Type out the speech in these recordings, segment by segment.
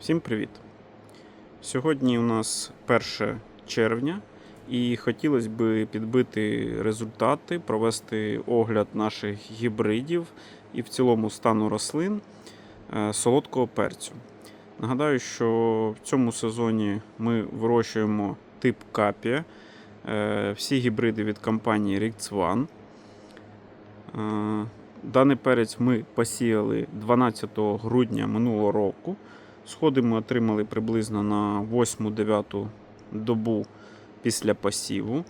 Всім привіт! Сьогодні у нас 1 червня і хотілося б підбити результати, провести огляд наших гібридів і в цілому стану рослин е, солодкого перцю. Нагадаю, що в цьому сезоні ми вирощуємо тип капія, е, всі гібриди від компанії Rix One. Е, Даний перець ми посіяли 12 грудня минулого року. Сходи ми отримали приблизно на 8-9 добу після посіву.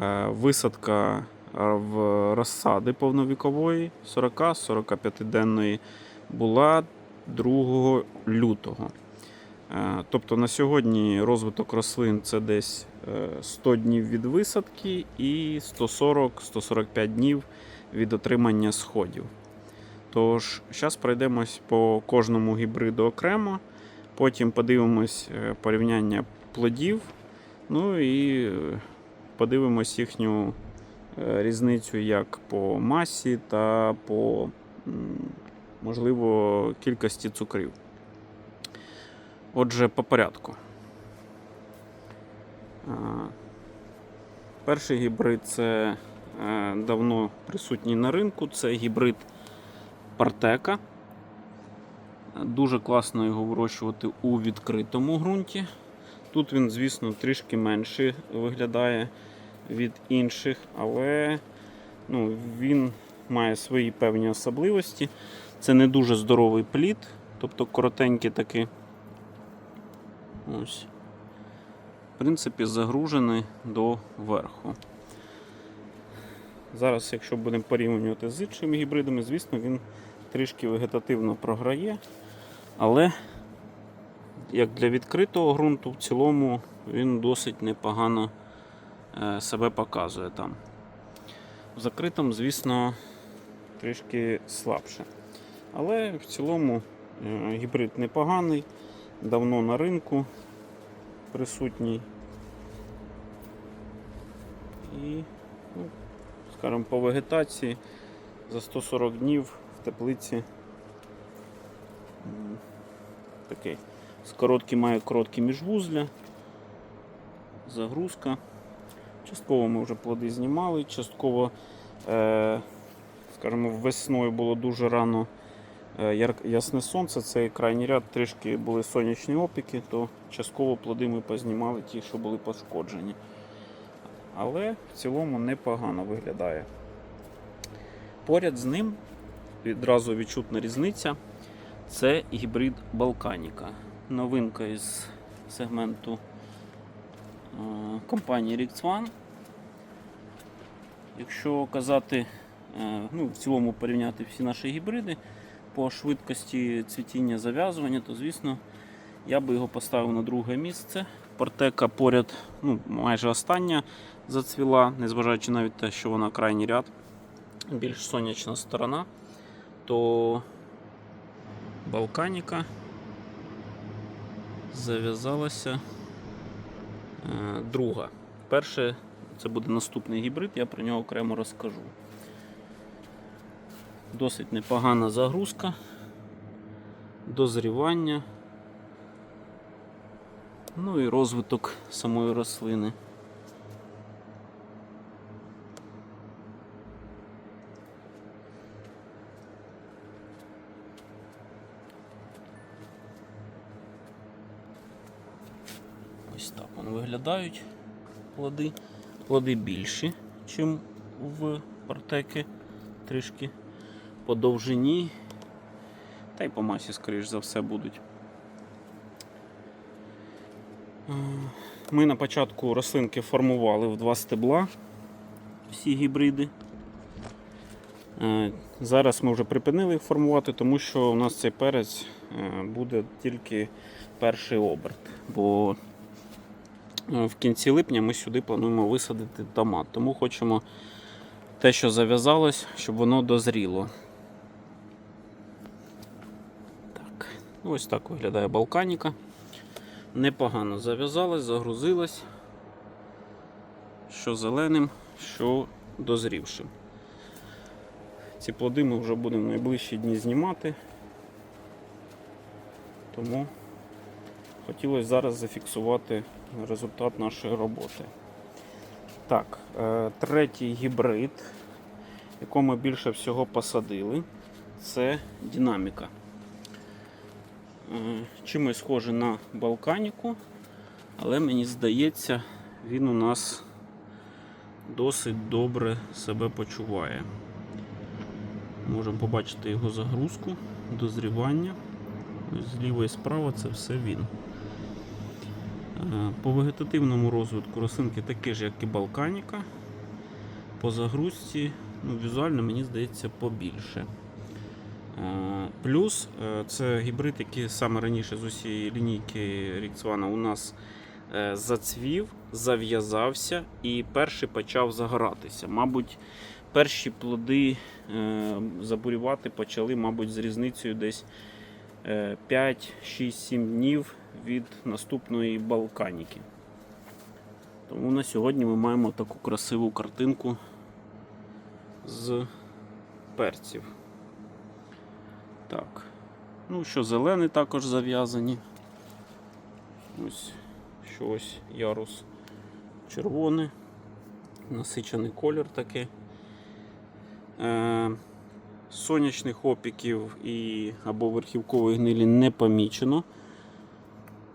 Е, Висадка е, в розсади повновікової 40-45 денної була 2 лютого. Е, Тобто на сьогодні розвиток рослин це десь е, 100 днів від висадки і 140-145 днів від отримання сходів. Тож, зараз пройдемось по кожному гібриду окремо, потім подивимось е, порівняння плодів, ну і е, подивимось їхню е, різницю як по масі та по, можливо, кількості цукрів. Отже, по порядку. Перший гібрид це давно присутній на ринку. Це гібрид Партека. Дуже класно його вирощувати у відкритому ґрунті. Тут він, звісно, трішки менше виглядає від інших, але ну, він має свої певні особливості. Це не дуже здоровий плід, тобто коротенький такий. Ось. В принципі, загружений до верху. Зараз, якщо будемо порівнювати з іншими гібридами, звісно, він трішки вегетативно програє, але як для відкритого ґрунту, в цілому він досить непогано е, себе показує там. В закритому, звісно, трішки слабше. Але в цілому е, гібрид непоганий, давно на ринку присутній. І скажімо, по вегетації за 140 днів в теплиці. Такий. З короткий, має короткі міжвузля, загрузка. Частково ми вже плоди знімали, частково, е, скажімо, весною було дуже рано е, ясне сонце, цей крайній ряд трішки були сонячні опіки, то частково плоди ми познімали ті, що були пошкоджені але в цілому непогано виглядає. Поряд з ним відразу відчутна різниця це гібрид Балканіка. Новинка із сегменту е, компанії Rix One. Якщо казати, е, ну, в цілому порівняти всі наші гібриди по швидкості цвітіння зав'язування, то звісно я би його поставив на друге місце. Портека поряд, ну, майже остання зацвіла, незважаючи навіть те, що вона крайній ряд, більш сонячна сторона, то Балканіка зав'язалася е, друга. Перше, це буде наступний гібрид, я про нього окремо розкажу. Досить непогана загрузка, дозрівання. Ну і розвиток самої рослини. Ось так вони виглядають плоди. Плоди більші, ніж в партеки, трішки по довжині. Та й по масі, скоріш за все, будуть. Ми на початку рослинки формували в два стебла всі гібриди. Е, Зараз ми вже припинили їх формувати, тому що у нас цей перець е, буде тільки перший оберт. Бо е, в кінці липня ми сюди плануємо висадити томат. Тому хочемо те, що зав'язалось, щоб воно дозріло. Так. Ось так виглядає балканіка непогано зав'язалась, загрузилась, що зеленим, що дозрівшим. Ці плоди ми вже будемо найближчі дні знімати, тому хотілося зараз зафіксувати результат нашої роботи. Так, е, третій гібрид, якого ми більше всього посадили, це динаміка. Е, Чимось схожий на балканіку, але мені здається, він у нас досить добре себе почуває. Можемо побачити його загрузку, дозрівання. Зліва і справа це все він. Е, По вегетативному розвитку рослинки такі ж, як і балканіка. По загрузці, ну, візуально, мені здається, побільше. Е, Плюс е, це гібрид, який саме раніше з усієї лінійки Ріксвана у нас е, зацвів, зав'язався і перший почав загоратися. Мабуть, перші плоди забурювати почали, мабуть, з різницею десь е, 5, 6, 7 днів від наступної балканіки. Тому на сьогодні ми маємо таку красиву картинку з перців. Так. Ну, що зелені також зав'язані. Ось що ось ярус червоний, насичений колір такий. Е, сонячних опіків і або верхівкової гнилі не помічено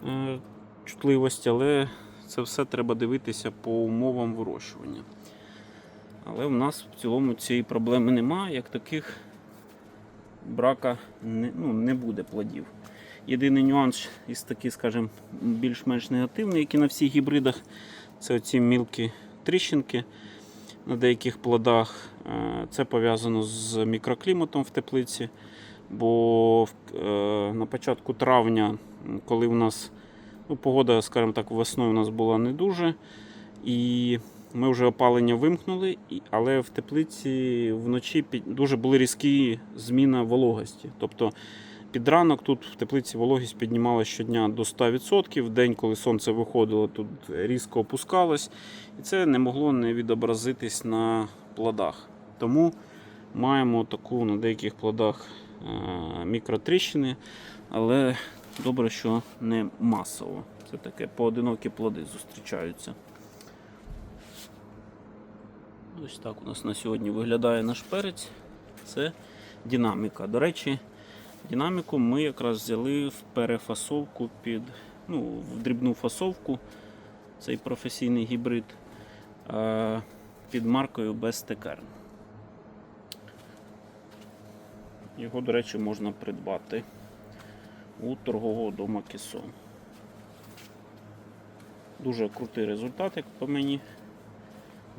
е, чутливості, але це все треба дивитися по умовам вирощування. Але в нас в цілому цієї проблеми немає, як таких брака не, ну, не буде плодів. Єдиний нюанс із таких, скажімо, більш-менш негативний, як і на всіх гібридах, це оці мілкі тріщинки на деяких плодах. Е, Це пов'язано з мікрокліматом в теплиці. Бо е, на початку травня, коли у нас ну, погода, скажімо так, весною у нас була не дуже. І ми вже опалення вимкнули, але в теплиці вночі дуже були різкі зміна вологості. Тобто під ранок тут в теплиці вологість піднімалася щодня до 100%. В день, коли сонце виходило, тут різко опускалось. І це не могло не відобразитись на плодах. Тому маємо таку на деяких плодах е, мікротріщини, але добре, що не масово. Це таке поодинокі плоди зустрічаються. Ось так у нас на сьогодні виглядає наш перець. Це динаміка. До речі, динаміку ми якраз взяли в перефасовку під ну, в дрібну фасовку. Цей професійний гібрид під маркою Бестекерн. Його, до речі, можна придбати у торгового дому Кісон. Дуже крутий результат, як по мені.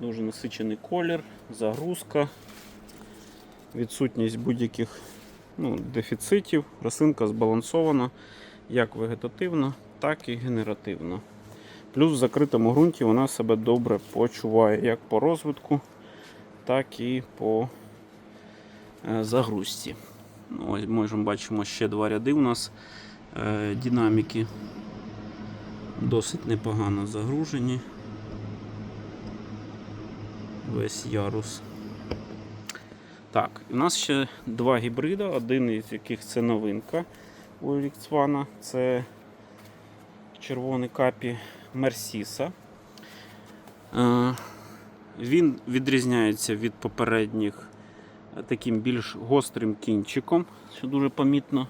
Дуже насичений колір, загрузка, відсутність будь-яких ну, дефіцитів. Рослинка збалансована як вегетативно, так і генеративно. Плюс в закритому ґрунті вона себе добре почуває як по розвитку, так і по е, загрузці. Ну, Ось можемо бачимо ще два ряди у нас е, динаміки. Досить непогано загружені. Весь ярус. Так, у нас ще два гібрида, один із яких це новинка у Рікцвана. Це червоний капі Мерсіса. Е, Він відрізняється від попередніх таким більш гострим кінчиком, що дуже помітно.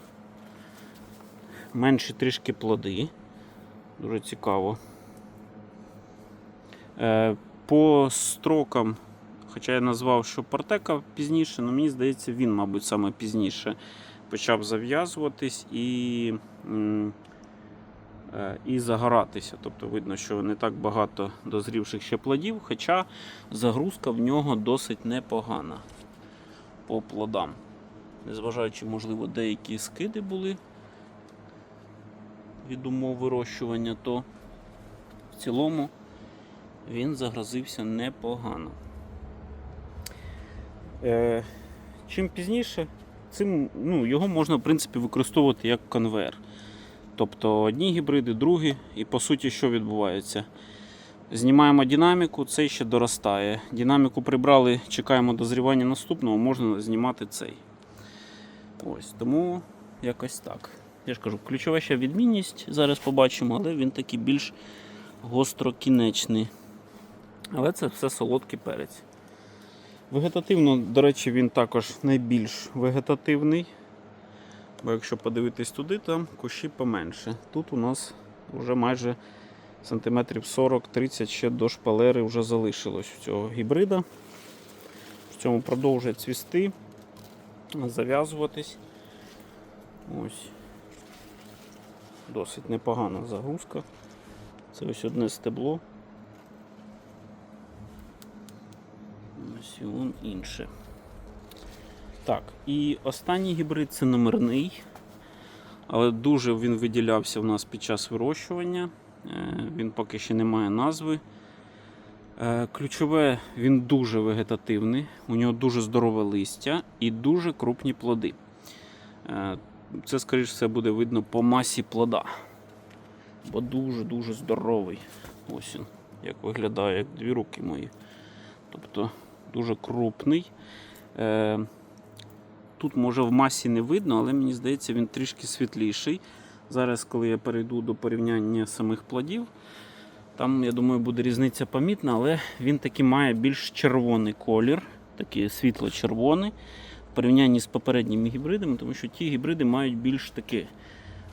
Менші трішки плоди. Дуже цікаво. По строкам, хоча я назвав, що Партека пізніше, але мені здається, він, мабуть, саме пізніше почав зав'язуватись і, е, і загоратися. Тобто видно, що не так багато дозрівших ще плодів, хоча загрузка в нього досить непогана по плодам. Незважаючи, можливо, деякі скиди були від умов вирощування, то в цілому він загрозився непогано. Е, чим пізніше, цим, ну, його можна в принципі використовувати як конвейер. Тобто одні гібриди, другі, і по суті, що відбувається? Знімаємо динаміку, цей ще доростає. Динаміку прибрали, чекаємо дозрівання наступного, можна знімати цей. Ось, тому якось так. Я ж кажу, ключова ще відмінність, зараз побачимо, але він такий більш гострокінечний. Але це все солодкий перець. Вегетативно, до речі, він також найбільш вегетативний. Бо якщо подивитись туди, там кущі поменше. Тут у нас вже майже сантиметрів 40-30 ще до шпалери вже залишилось у цього гібрида. В цьому продовжує цвісти, зав'язуватись. Ось. Досить непогана загрузка. Це ось одне стебло. Вон інше. Так, і останній гібрид це номерний, але дуже він виділявся у нас під час вирощування. Е, Він поки ще не має назви. Е, Ключове, він дуже вегетативний, у нього дуже здорове листя і дуже крупні плоди. Е, Це, скоріш все, буде видно по масі плода. Бо дуже-дуже здоровий. Ось він, як виглядає, як дві руки мої. Тобто дуже крупний. Е, Тут, може, в масі не видно, але мені здається, він трішки світліший. Зараз, коли я перейду до порівняння самих плодів, там, я думаю, буде різниця помітна, але він таки має більш червоний колір, такий світло-червоний, в порівнянні з попередніми гібридами, тому що ті гібриди мають більш такий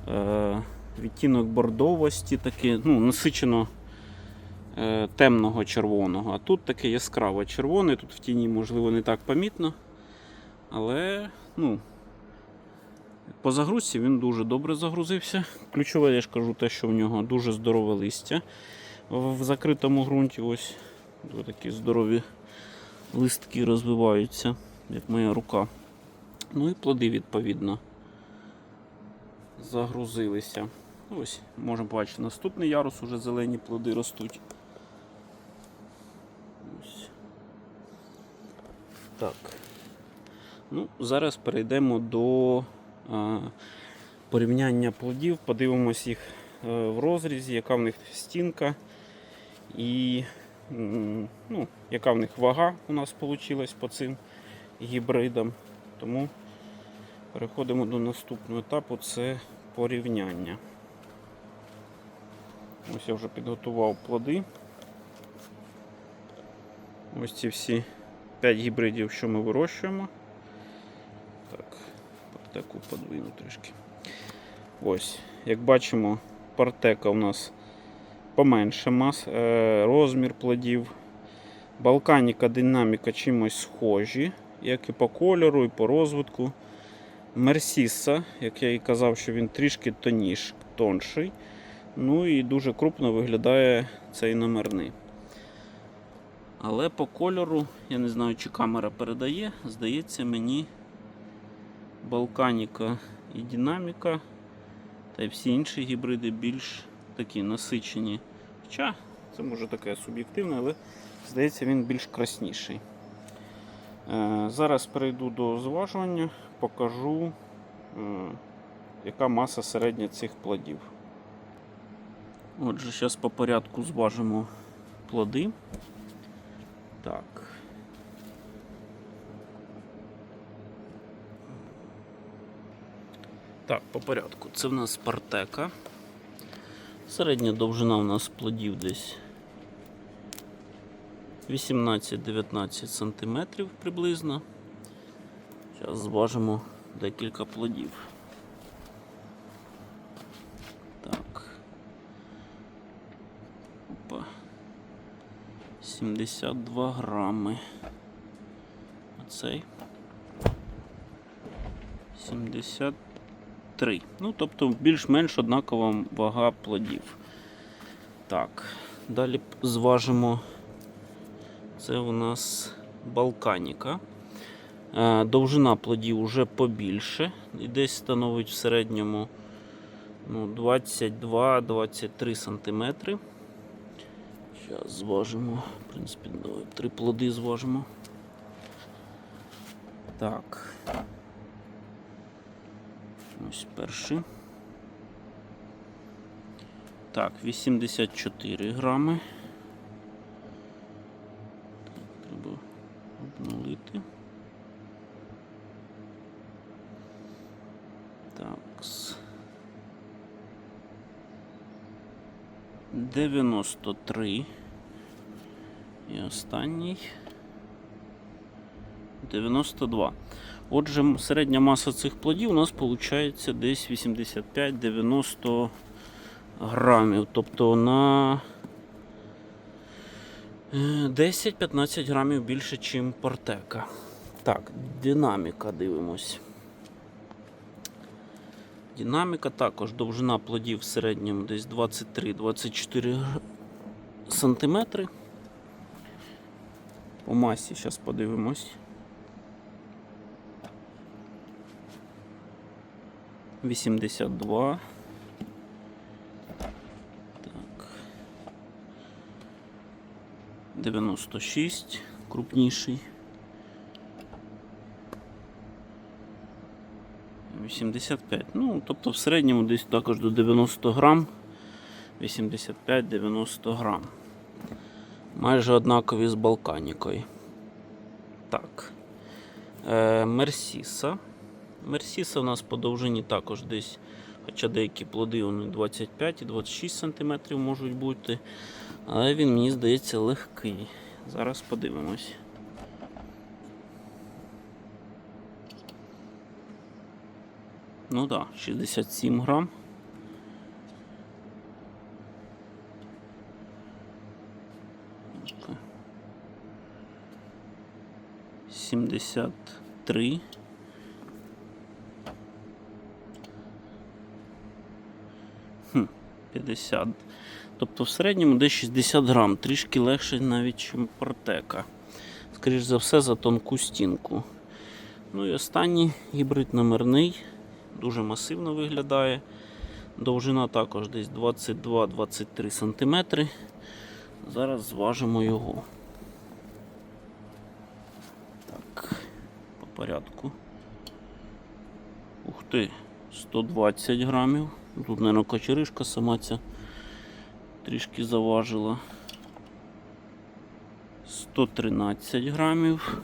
е, відтінок бордовості, такий, ну, насичено темного червоного. А тут таке яскраво червоне, тут в тіні, можливо, не так помітно. Але, ну, по загрузці він дуже добре загрузився. Ключове, я ж кажу, те, що в нього дуже здорове листя. В закритому ґрунті ось ось такі здорові листки розвиваються, як моя рука. Ну і плоди, відповідно, загрузилися. Ось, можемо бачити, наступний ярус уже зелені плоди ростуть. Ось. Так. Ну, зараз перейдемо до а, порівняння плодів, подивимось їх е, в розрізі, яка в них стінка і ну, яка в них вага у нас вийшла по цим гібридам. Тому переходимо до наступного етапу це порівняння. Ось я вже підготував плоди. Ось ці всі 5 гібридів, що ми вирощуємо. Так, партеку подвину трішки. Ось, як бачимо, партека у нас поменше мас, е, розмір плодів. Балканіка, динаміка чимось схожі, як і по кольору, і по розвитку. Мерсіса, як я і казав, що він трішки тоніш, тонший. Ну і дуже крупно виглядає цей номерний. Але по кольору, я не знаю, чи камера передає, здається мені Балканіка і Динаміка та й всі інші гібриди більш такі насичені. Хоча це може таке суб'єктивне, але здається він більш красніший. Е, Зараз перейду до зважування, покажу, е, яка маса середня цих плодів. Отже, зараз по порядку зважимо плоди. Так. Так, по порядку. Це в нас спартека. Середня довжина у нас плодів десь 18-19 см приблизно. Зараз зважимо декілька плодів. Так. Опа. 72 грами. Оцей. 73. Ну, тобто більш-менш однакова вага плодів. Так, далі зважимо. Це у нас балканіка. Е, Довжина плодів вже побільше. І десь становить в середньому ну, 22-23 см. Зараз зважимо принципі, давай три плоди зважимо. Так. Ось перший. Так, 84 грами. Так, треба обнулити. Так. 93 і останній. 92. Отже, середня маса цих плодів у нас виходить десь 85-90 грамів. Тобто на е, 10-15 грамів більше, ніж портека. Так, динаміка дивимось. Динаміка також довжина плодів в середньому десь 23-24 сантиметри. По масі зараз подивимось. 82. Так. 96 крупніший. 85. Ну, тобто в середньому десь також до 90 грам. 85-90 грам. Майже однакові з балканікою. Так. Е, Мерсіса. Мерсіса у нас по довжині також десь, хоча деякі плоди вони 25 і 26 см можуть бути. Але він, мені здається, легкий. Зараз подивимось. Ну так, да, 67 грам. Так. 73. Хм, 50. Тобто в середньому десь 60 грам, трішки легше навіть, ніж портека. Скоріше за все, за тонку стінку. Ну і останній гібрид номерний, дуже масивно виглядає. Довжина також десь 22-23 см. Зараз зважимо його. Так, по порядку. Ух ти, 120 грамів. Тут, мабуть, кочеришка сама ця трішки заважила. 113 грамів.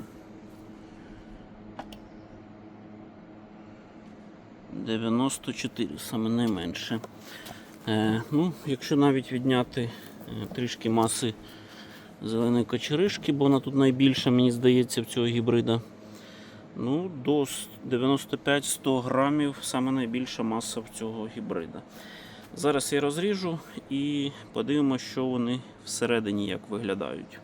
94, саме найменше. Е, ну, якщо навіть відняти е, трішки маси зеленої кочеришки, бо вона тут найбільша, мені здається, в цього гібрида. Ну, до 95-100 грамів саме найбільша маса в цього гібрида. Зараз я розріжу і подивимося, що вони всередині як виглядають.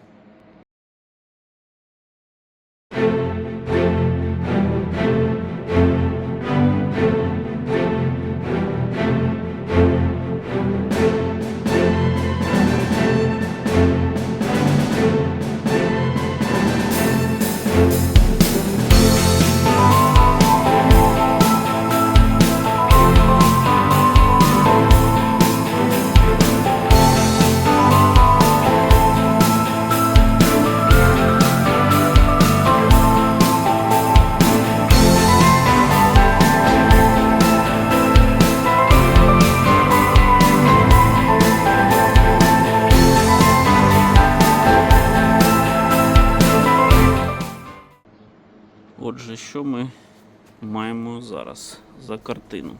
Що ми маємо зараз за картину?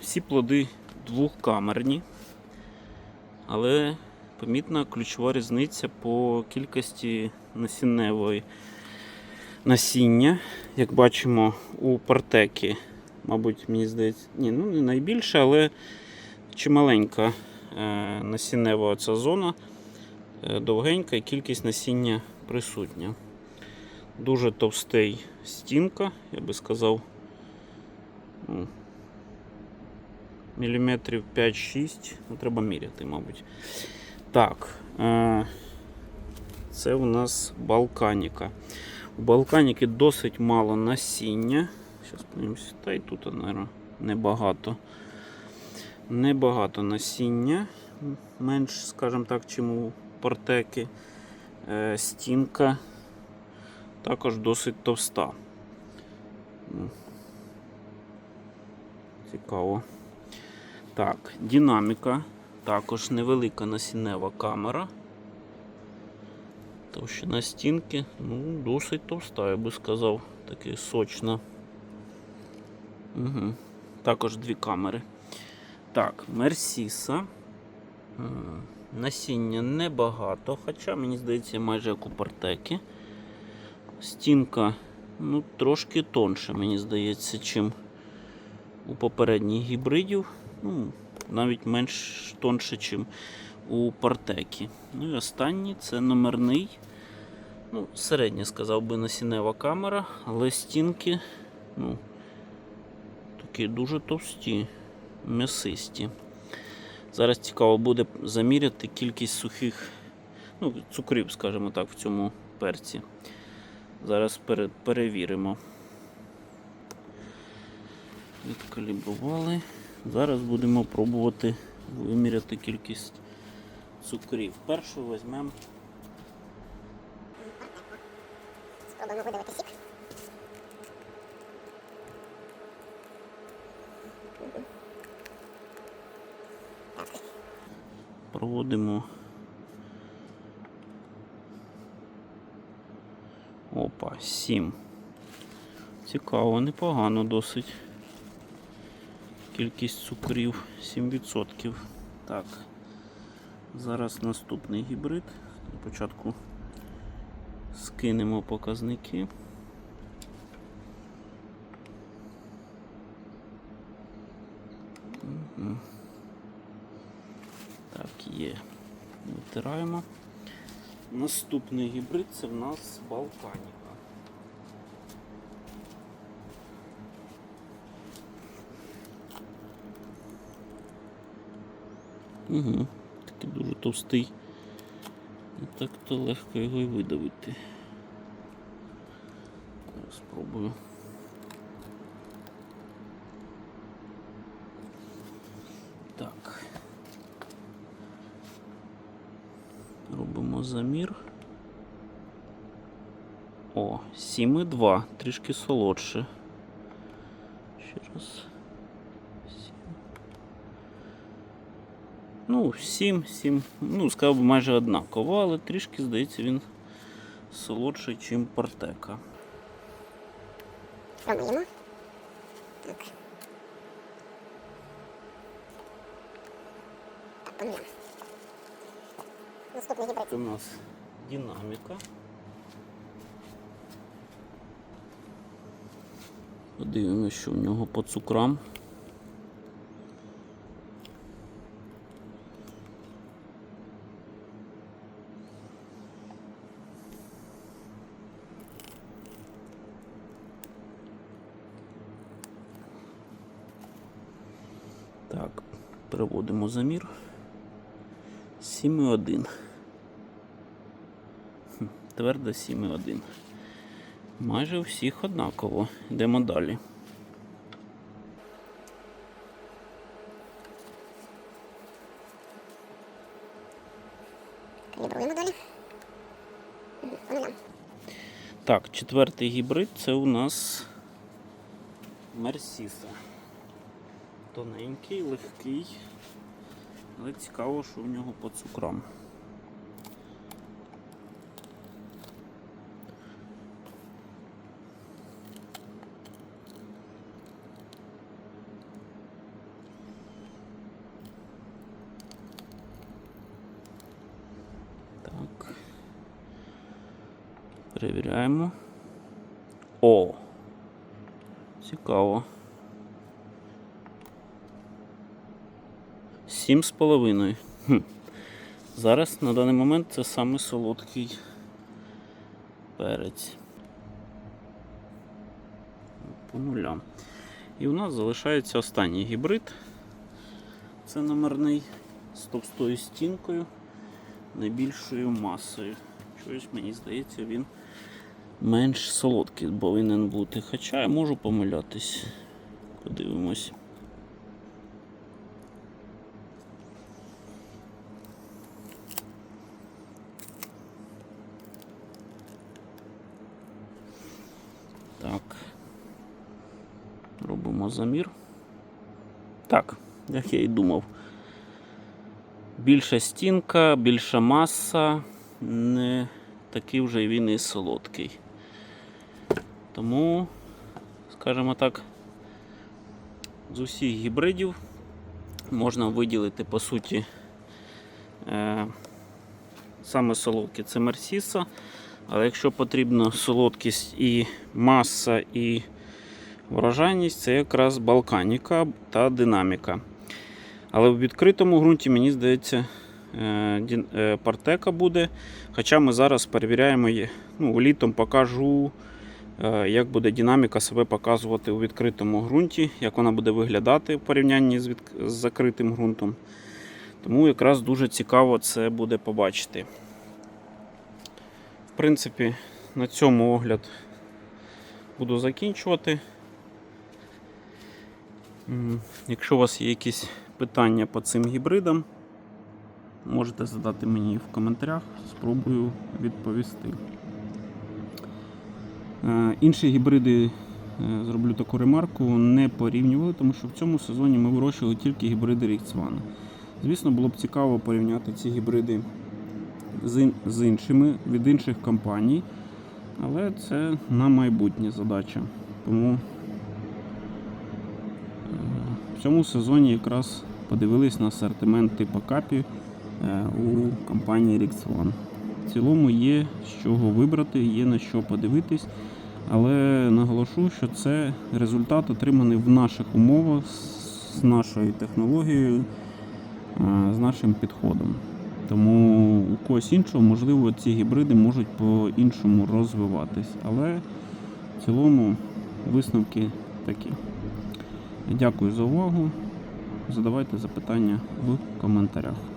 Всі плоди двохкамерні, але помітна ключова різниця по кількості насінневої насіння. Як бачимо, у партеки, мабуть, мені здається, ні, ну не найбільше, але чималенька е, насіннева ця зона, е, довгенька і кількість насіння присутня. Дуже товстий стінка, я би сказав. ну, Міліметрів 5-6. Ну, треба міряти, мабуть. Так. Е- це у нас балканіка. У балканіки досить мало насіння. Зараз подивимося. Та й тут, мабуть, небагато. Небагато насіння. Менш, скажімо так, чим у портеки. Е- стінка також досить товста. Цікаво. Так, динаміка. Також невелика насіннева камера. Товщина стінки, ну, досить товста, я би сказав, таки сочна. Угу. Також дві камери. Так, Мерсіса. Насіння небагато, хоча мені здається майже як у партеки. Стінка ну, трошки тонше, мені здається, чим у попередніх гібридів. Ну, навіть менш тонше, чим у партекі. Ну і останній це номерний. Ну, середня, сказав би, насінева камера, але стінки ну, такі дуже товсті, м'ясисті. Зараз цікаво буде заміряти кількість сухих ну, цукрів, скажімо так, в цьому перці. Зараз перевіримо. Відкалібрували. Зараз будемо пробувати виміряти кількість цукрів. Першу візьмемо Спробуємо видавити сік. проводимо. 7. Цікаво, непогано досить. Кількість цукрів 7%. Так. Зараз наступний гібрид. Спочатку скинемо показники. Так, є. Витираємо. Наступний гібрид це в нас Балканіка. Угу. Такий дуже товстий. Не так-то легко його і видавити. Спробую. Так. Робимо замір. О, 7,2, трішки солодше. Ще раз. 7. Ну, 7, 7, ну, сказав би майже однаково, але трішки, здається, він солодший, ніж партека. Промиємо. Так. Так. Наступний гібрид. У нас динаміка. Подивимося, що в нього по цукрам. Так, переводимо замір. 7,1. Хм, Твердо 7,1. Майже у всіх однаково. Йдемо далі. Калібруємо далі. Так, четвертий гібрид це у нас Мерсіса. Тоненький, легкий. Але цікаво, що в нього по цукрам. Так. Перевіряємо. О! Цікаво. Сім з половиною. Хм. Зараз на даний момент це саме солодкий перець. По нулям. І у нас залишається останній гібрид. Це номерний з товстою стінкою, найбільшою масою. Чогось мені здається, він менш солодкий повинен бути. Хоча я можу помилятись. Подивимось. Так. Замір. Так, як я і думав. Більша стінка, більша маса, не такий вже він і солодкий. Тому, скажімо так, з усіх гібридів можна виділити по суті Е, саме солодкі це Мерсіса. Але якщо потрібна солодкість і маса, і врожайність, це якраз Балканіка та динаміка. Але в відкритому ґрунті, мені здається, е, е, партека буде. Хоча ми зараз перевіряємо її. Ну, літом покажу, е, як буде динаміка себе показувати у відкритому ґрунті, як вона буде виглядати в порівнянні з, від- з закритим ґрунтом. Тому якраз дуже цікаво це буде побачити. В принципі, на цьому огляд буду закінчувати. Якщо у вас є якісь питання по цим гібридам, можете задати мені в коментарях, спробую відповісти. Е, Інші гібриди, е, зроблю таку ремарку, не порівнювали, тому що в цьому сезоні ми вирощували тільки гібриди Ріксвана. Звісно, було б цікаво порівняти ці гібриди з, іншими від інших компаній, але це на майбутнє задача. Тому в цьому сезоні якраз подивились на асортимент типу капі е, у компанії Rix One. В цілому є з чого вибрати, є на що подивитись, але наголошу, що це результат отриманий в наших умовах з нашою технологією, е, з нашим підходом. Тому у когось іншого, можливо, ці гібриди можуть по-іншому розвиватись. Але в цілому висновки такі. Дякую за увагу. Задавайте запитання в коментарях.